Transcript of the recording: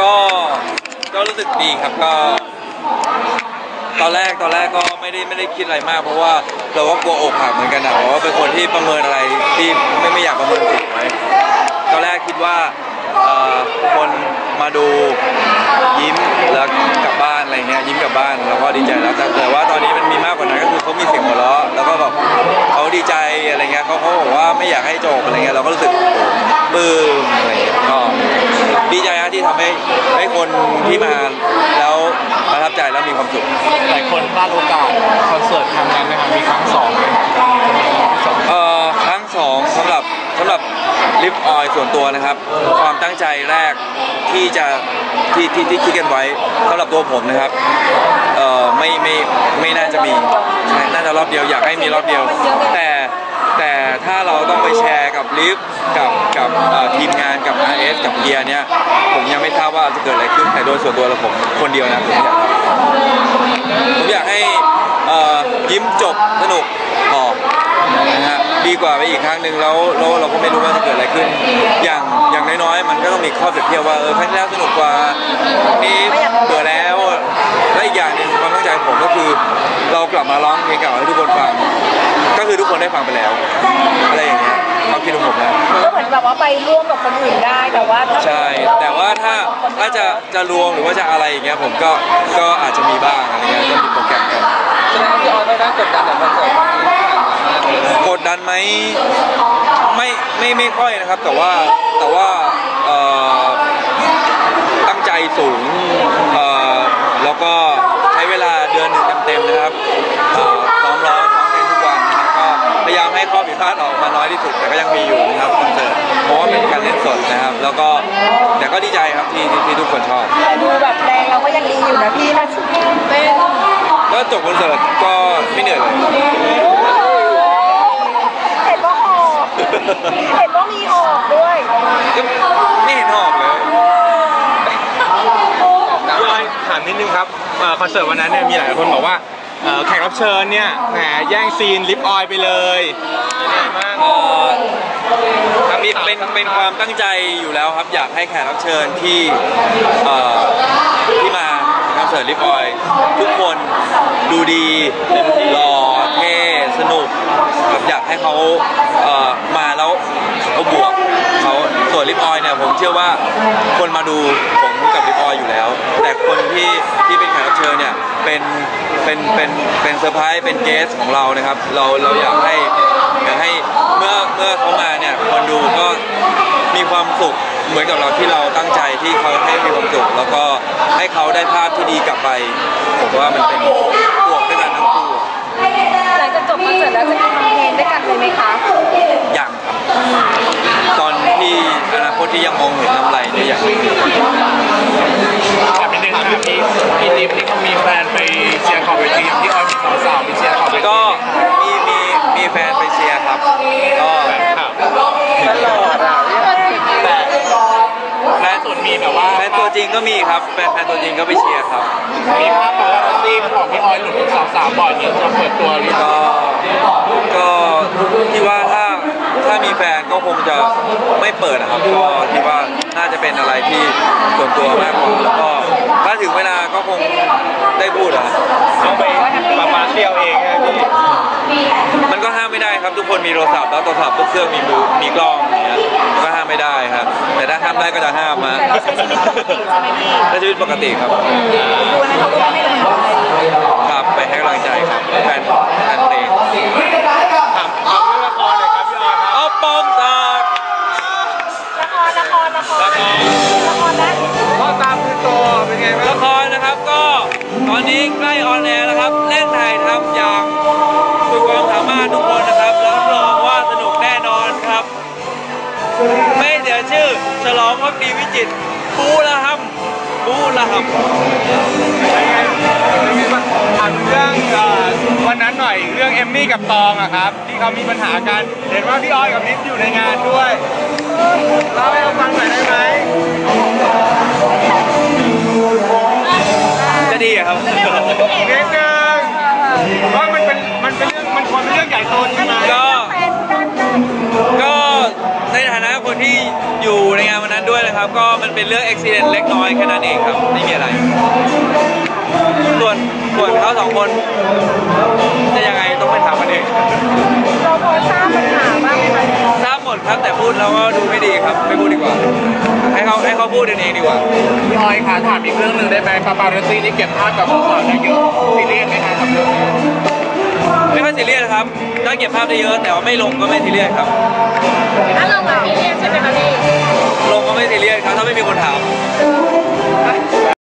ก็ก็รู้สึกดีครับก็ ตอนแรกตอนแรกก็ไม่ได้ไม่ได้คิดอะไรมาก เพราะว่าเราก็กลัวอกหักเหมือนกันนะเพราะว่าเป็นคนที่ประเมินอะไรที่ไม่ไม่อยากประเมินผิดไว้ตอนแรกคิดว่าเอ่อคนมาดูยิ้มแล้วกลับบ้านอะไรเงี้ยยิ้มกลับบ้านเราก็ดีใจแล้วแต่แต่ว่าตอนนี้มันมีมากกว่านั้นก็คือเขามีเสียงหัวเราะแล้วก็แบบเขาดีใจอะไรเงี้ยเขาเขาบอกว่าไม่อยากให้จบอะไรเงี้ยเราก็รู้สึกปลื้มอะไรเงี้ยก็ดีใจนะที่ทำให้ให้ คนที่มาแล้วประทับใจแล้วมีความสุขหลายคนพลาดโอกาสคอนเสิร์ตครั้งนั้นนะครับมีครั้งสองไหมสองเอ่อครั้งสองสำหรับสำหรับลิฟออยส่วนตัวนะครับ ความตั้งใจแรกที่จะที่ที่ที่คิดกันไว้สำหรับตัวผมนะครับเอ่อไม่ไม่ไม่น่าจะมีใช่น่าจะรอบเดียวอยากให้มีรอบเดียว แต่แต่ถ้าเราต้องไปแชร์กับลิฟกับกับเอ่อทีมงานกับ RS กับเกียร์เนี่ยผมยังไม่ทราบ ว่าจะเกิดอะไรขึ้นแต่โดยส่วนตัวแล้วผมคนเดียวนะผมอยากผมอยากให้ยิ้มจบสนุกพอนะฮะดีกว่าไปอีกครั้งหนึ่งแล้วแล้วเราก็ไม่รู้ว่าจะเกิดอะไรขึ้น อย่างอย่างน้อยๆ มันก็ต้องมีข้อเปรียบเทียบว่าเออครั้งที่แล้วสนุกกว่าครั้งนี้เบื่อแล้วและอีกอย่างหนึ่งความตั้งใจผมก็คือ เรากลับมาร้องเพลงเก่าให้ทุกคนฟัง ก็คือทุกคนได้ฟังไปแล้ว อะไรอย่างเงี้ยความคิดของผมนะก็เหมือนแบบว่าไปร่วมกับคนอื่นได้แต่ว่าถ้าใช่ แต่ว่าถ้าถ้าจะจะรวมหรือว่าจะอะไรอย่างเงี้ยผมก็ก็อาจจะมีบ้างอะไรเงี้ยก็มีโปรแกรมกันแสดงว่าพี่ออยก็ได้กดดันกับคอนเสิร์ตครั้งนี้ที่ผ่านมามากเลยกดดันไหมไม่ไม่ไม่ค่อยนะครับ แต่ว่าแต่ว่าเอ่อตั้งใจสูง พลาดออกมาน้อยที่สุดแต่ก็ยังมีอยู่นะครับคอนเสิร์ตเพราะว่าเป็นการเล่นสดนะครับ แล้วก็แต่ก็ดีใจครับที่ที่ที่ทุกคนชอบ แต่ดูแบบแรงเราก็ยังดีอยู่นะพี่นะเต้นก็จบคอนเสิร์ตก็ไม่เหนื่อยเลยเห็นว่าหอบเห็นว่ามีหอบด้วยก็ไม่เห็นหอบเลยพี่ออยถามนิดนึงครับเอ่อคอนเสิร์ตวันนั้นเนี่ยมีหลายคนบอกว่า เอ่อแขกรับเชิญเนี่ยแหมแย่งซีนลิปออยไปเลยยับ้างเอ่อมีเป็นเป็นความตั้งใจอยู่แล้วครับ อยากให้แขกรับเชิญที่เอ่อที่มาคอนเสิร์ตลิปออยทุกคนดูดีหล่อเท่สนุกครับอยากให้เขาเอ่อมาแล้วเขาบวก ลิปออยเนี่ยผมเชื่อว่าคนมาดูผมกับลิปออยอยู่แล้ว แต่คนที่ที่เป็นแขกรับเชิญเนี่ยเป็นเป็นเป็นเป็นเซอร์ไพรส์เป็นเกสของเรานะครับ เราเราอยากให้อยากให้เมื่อเมื่อเขามาเนี่ยคนดูก็มีความสุขเหมือนกับเราที่เราตั้งใจที่เขาให้มีความสุขแล้วก็ให้เขาได้ภาพที่ดีกลับไปผมว่ามันเป็นบวกด้วยกันทั้งคู่ หลังจากจบคอนเสิร์ตแล้วจะมีทำเพลงด้วยกันเลยไหมคะ อย่างครับตอนที่อนาคตที่ยังมองเห็นน้ำไหลเนี่ยอย่าง ถามนิดนึงครับพี่พี่ลิฟนี่เขามีแฟนไปเชียร์ขอบเวทีอย่างที่ออยมีสาวๆไปเชียร์ขอบเวที ก็มีมีมีแฟนไปเชียร์ครับ ก็ ครับตลอดอะแต่แฟนสุดมีแบบว่า แฟนตัว จริงก็มีครับแฟนแฟนตัวจริงก็ไปเชียร์ครับ มีภาพแบบว่าซีนของพี่ออยหลุดกับสาวๆบ่อยเนี่ยจะเปิดตัวหรือเปล่าก็ก็ที่ว่าถ้าถ้ามีแฟนก็คงจะไม่เปิดนะครับก็คิดว่าน่าจะเป็นอะไรที่ส่วนตัวมากกว่าแล้วก็ถ้าถึงเวลาก็คงได้พูดอะต้องไปประมาณเที่ยวเองนะพี่มันก็ห้ามไม่ได้ครับทุกคนมีโทรศัพท์แล้วโทรศัพท์ทุกเครื่องมีมือมีกล้องอย่างเงี้ยก็ห้ามไม่ได้ครับ แต่ถ้าห้ามได้ก็จะห้ามนะแต่เราใช้ชีวิตปกติใช่ไหมพี่ใช้ชีวิตปกติครับดูวันนั้นเขาก็ไม่ได้กำลังใจครับไปให้กำลังใจครับแฟนแฟนเพลงถามถามเรื่องละครหน่อยครับพี่ออยครับเอาปองตากละครละครละครละครนะพ่อตามคือโตเป็นไงบ้างละครนะครับก็ตอนนี้ใกล้ออนแอร์แล้วครับเล่นถ่ายทำอย่างสุดความสามารถทุกคนนะครับแล้วรับรองว่าสนุกแน่นอนครับไม่เสี ยชื่อ ฉลองพักดีวิจิตรบูละฮัมบูละฮัมเป็นไงเป็นไงบ้างถามเรื่องเอ่อวันนั้นหน่อยเรื่องเอมมี่กับตองอะครับ ที่เขามีปัญหากันเห็นว่าพี่ออยกับนิดอยู่ในงานด้วยเล่าให้เราฟังหน่อยได้ไหมจะดีอะครับ นิดนึง ครับ ก็มันเป็นเรื่องอุบิเหตุเล็กน้อยแค่นั้นเองครับ ไม่มีอะไร ส่วนส่วนเขาสองคน จะยังไงต้องไปถามมันเองเราพอทราบปัญหาบ้างไหมคะทราบหมดครับแต่พูดแล้วก็ดูไม่ดีครับไม่พูดดีกว่า ให้เขาให้เขาพูดกันเองดีกว่า พี่ออยคะถามอีกเรื่องหนึ่งได้ไหมปาปารัสซี่นี่เก็บภาพกับผู้สาวได้เยอะซีเรียสไหมคะกับเรื่องนี้ไม่ค่อยซีเรียสครับถ้าเก็บภาพได้เยอะแต่ว่าไม่ลงก็ไม่ซีเรียสครับ ถ้าเราแบบนี้เรียนใช่ไหมคะพี่ลงก็ไม่ ซีเรียสครับถ้าไม่มีคนถาม